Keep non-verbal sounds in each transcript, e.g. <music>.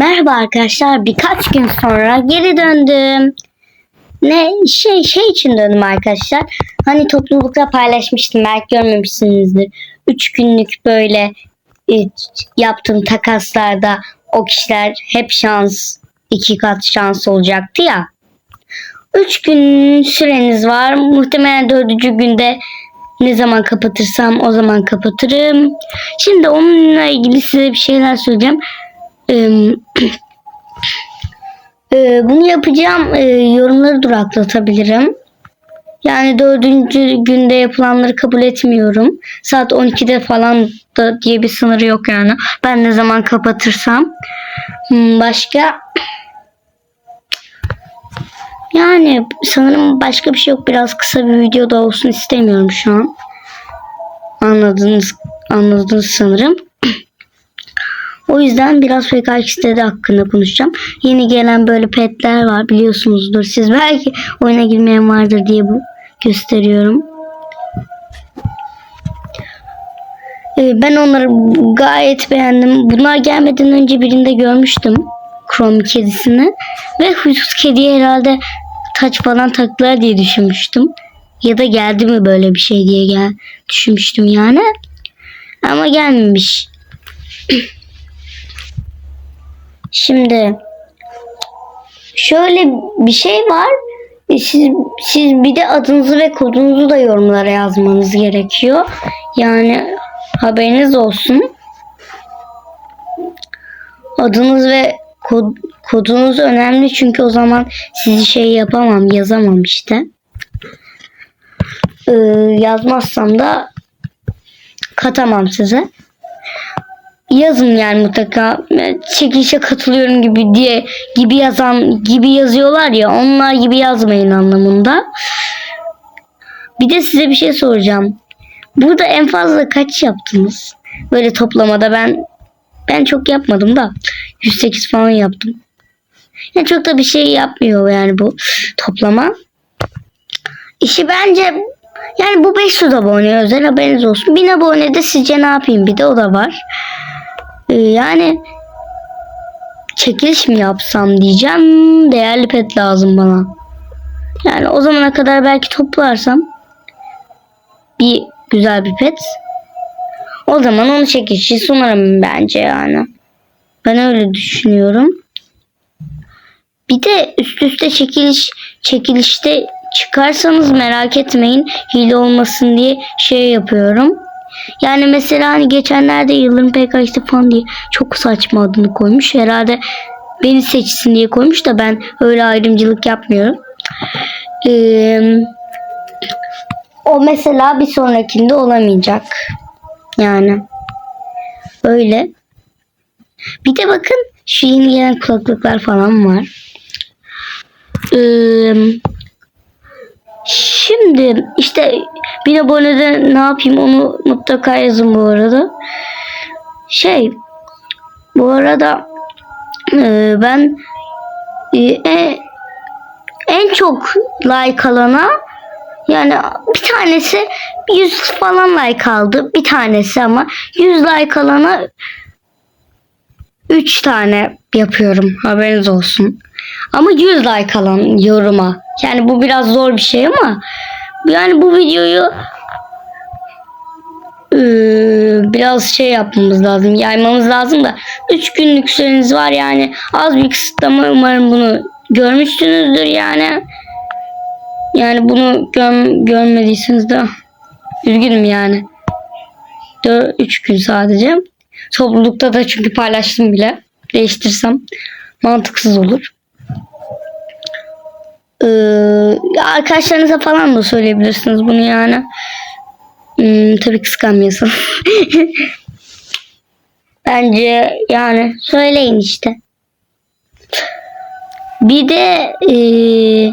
Merhaba arkadaşlar. Birkaç gün sonra geri döndüm. Ne şey şey için döndüm arkadaşlar. Hani toplulukta paylaşmıştım. Belki görmemişsinizdir. Üç günlük böyle e, yaptığım takaslarda o kişiler hep şans iki kat şans olacaktı ya. Üç gün süreniz var. Muhtemelen dördüncü günde ne zaman kapatırsam o zaman kapatırım. Şimdi onunla ilgili size bir şeyler söyleyeceğim. Ee, e, bunu yapacağım e, yorumları duraklatabilirim. Yani dördüncü günde yapılanları kabul etmiyorum. Saat 12'de falan da diye bir sınırı yok yani. Ben ne zaman kapatırsam. Hmm, Başka yani sanırım başka bir şey yok. Biraz kısa bir video da olsun istemiyorum şu an. Anladınız anladınız sanırım. O yüzden biraz PKX'de hakkında konuşacağım. Yeni gelen böyle petler var biliyorsunuzdur. Siz belki oyuna girmeyen vardır diye bu gösteriyorum. Ben onları gayet beğendim. Bunlar gelmeden önce birinde görmüştüm. Chrome kedisini. Ve huysuz kediye herhalde taç falan taktılar diye düşünmüştüm. Ya da geldi mi böyle bir şey diye gel düşünmüştüm yani. Ama gelmemiş. <clears throat> Şimdi şöyle bir şey var. E, Siz, siz bir de adınızı ve kodunuzu da yorumlara yazmanız gerekiyor. Yani haberiniz olsun. Adınız ve kod, kodunuz önemli çünkü o zaman sizi şey yapamam, yazamam işte. Ee, yazmazsam da katamam size yazın yani mutlaka çekilişe katılıyorum gibi diye gibi yazan gibi yazıyorlar ya onlar gibi yazmayın anlamında. Bir de size bir şey soracağım. Burada en fazla kaç yaptınız? Böyle toplamada ben ben çok yapmadım da 108 falan yaptım. Yani çok da bir şey yapmıyor yani bu toplama. İşi bence yani bu 500 abone özel haberiniz olsun. 1000 abone de sizce ne yapayım bir de o da var. Ee, yani çekiliş mi yapsam diyeceğim. Değerli pet lazım bana. Yani o zamana kadar belki toplarsam bir güzel bir pet. O zaman onu çekilişi sunarım bence yani. Ben öyle düşünüyorum. Bir de üst üste çekiliş çekilişte çıkarsanız merak etmeyin. Hile olmasın diye şey yapıyorum. Yani mesela hani geçenlerde Yıldırım PKX'de falan diye çok saçma adını koymuş. Herhalde beni seçsin diye koymuş da ben öyle ayrımcılık yapmıyorum. Ee, o mesela bir sonrakinde olamayacak. Yani öyle. Bir de bakın şu yeni gelen kulaklıklar falan var. Ee, Şimdi işte bir abonede ne yapayım onu mutlaka yazın bu arada. Şey bu arada e, ben e, e, en çok like alana yani bir tanesi 100 falan like aldı. Bir tanesi ama 100 like alana 3 tane yapıyorum. Haberiniz olsun. Ama 100 like alan yoruma. Yani bu biraz zor bir şey ama yani bu videoyu biraz şey yapmamız lazım. Yaymamız lazım da 3 günlük süreniz var yani az bir kısıtlama umarım bunu görmüşsünüzdür yani. Yani bunu gör, görmediyseniz de üzgünüm yani. 3 gün sadece. Toplulukta da çünkü paylaştım bile. Değiştirsem mantıksız olur. Ee, arkadaşlarınıza falan da söyleyebilirsiniz bunu yani. Hmm, tabii kıskanmıyorsun. <laughs> Bence yani söyleyin işte. Bir de eee,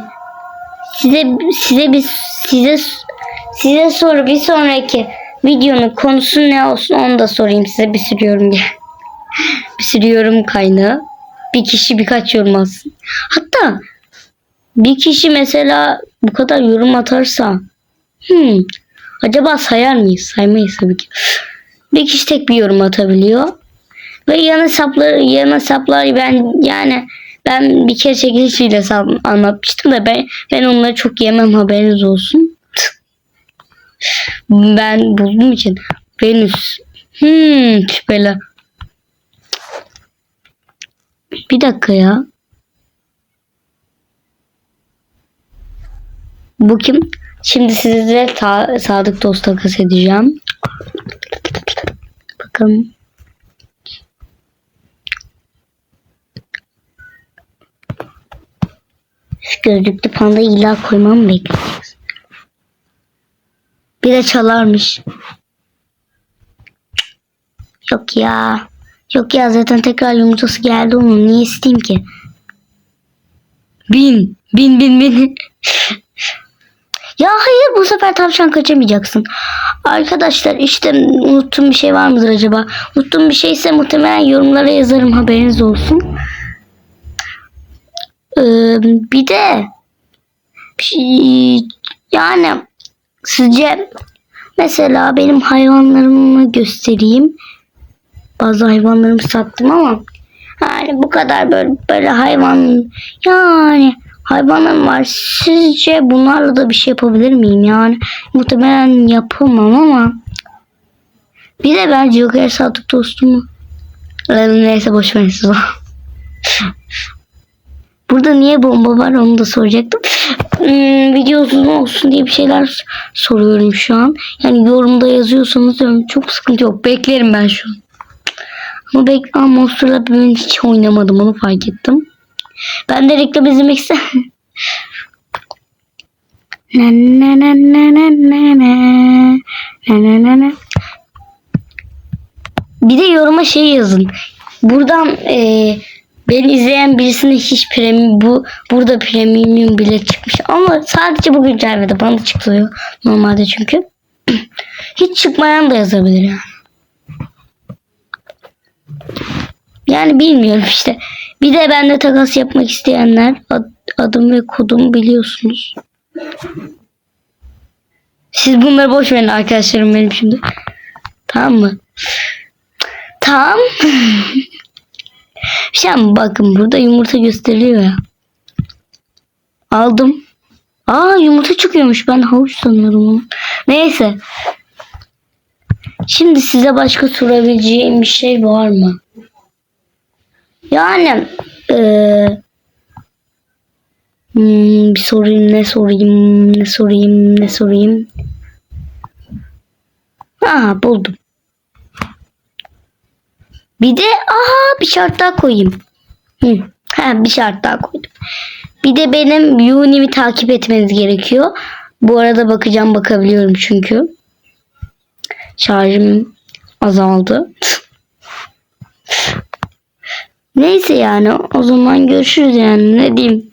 size size bir size size soru bir sonraki videonun konusu ne olsun onu da sorayım size bir sürü yorum gel. bir sürü yorum kaynağı. Bir kişi birkaç yorum alsın. Hatta bir kişi mesela bu kadar yorum atarsa hmm, acaba sayar mıyız? Saymayız tabii ki. Bir kişi tek bir yorum atabiliyor. Ve yan hesapları yan hesapları ben yani ben bir kere çekilişiyle anlatmıştım da ben ben onları çok yemem haberiniz olsun. Ben bulduğum için Venüs. Hmm şüpheli. Bir dakika ya. Bu kim? Şimdi size ta- sadık dost takas edeceğim. Bakın. Şu gözlüklü pandayı illa koymam mı bekleyeceğiz? Bir de çalarmış. Yok ya. Yok ya zaten tekrar yumurtası geldi onun. Niye isteyeyim ki? Bin. Bin bin bin. <laughs> ya hayır bu sefer tavşan kaçamayacaksın. Arkadaşlar işte unuttuğum bir şey var mıdır acaba? Unuttuğum bir şeyse muhtemelen yorumlara yazarım haberiniz olsun. Ee, bir de şey- yani sizce mesela benim hayvanlarımı göstereyim. Bazı hayvanlarımı sattım ama yani bu kadar böyle böyle hayvan yani hayvanım var. Sizce bunlarla da bir şey yapabilir miyim? Yani muhtemelen yapamam ama bir de ben Joker sadık dostumu neyse boş verin siz. <laughs> Burada niye bomba var onu da soracaktım. Hmm, video uzun olsun diye bir şeyler soruyorum şu an. Yani yorumda yazıyorsanız çok sıkıntı yok. Beklerim ben şu an. Ama bek Monster'la ben hiç oynamadım onu fark ettim. Ben de reklam izlemek istedim. Na na na na na na na. Na na na. Bir de yoruma şey yazın. Buradan eee beni izleyen birisine hiç premium bu burada premium bile çıkmış ama sadece bu güncellemede bana çıkıyor normalde çünkü <clears throat> hiç çıkmayan da yazabilir yani. Yani bilmiyorum işte. Bir de bende takas yapmak isteyenler ad- adım ve kodumu biliyorsunuz. Siz bunları boş verin arkadaşlarım benim şimdi. Tamam mı? Tamam. <laughs> Şimdi bakın burada yumurta gösteriliyor ya. Aldım. Aa yumurta çıkıyormuş. Ben havuç sanıyordum onu. Neyse. Şimdi size başka sorabileceğim bir şey var mı? Yani hmm, bir sorayım ne sorayım ne sorayım ne sorayım. Aha buldum. Bir de aha bir şart daha koyayım. Hı. Ha, bir şart daha koydum. Bir de benim Uni'mi takip etmeniz gerekiyor. Bu arada bakacağım bakabiliyorum çünkü. Şarjım azaldı. Neyse yani o zaman görüşürüz yani ne diyeyim.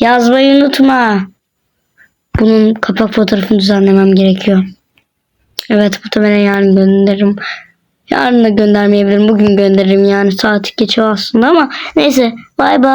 Yazmayı unutma. Bunun kapak fotoğrafını düzenlemem gerekiyor. Evet muhtemelen yarın gönderirim. Yarın da göndermeyebilirim. Bugün gönderirim yani saat geçiyor aslında ama neyse bay bay.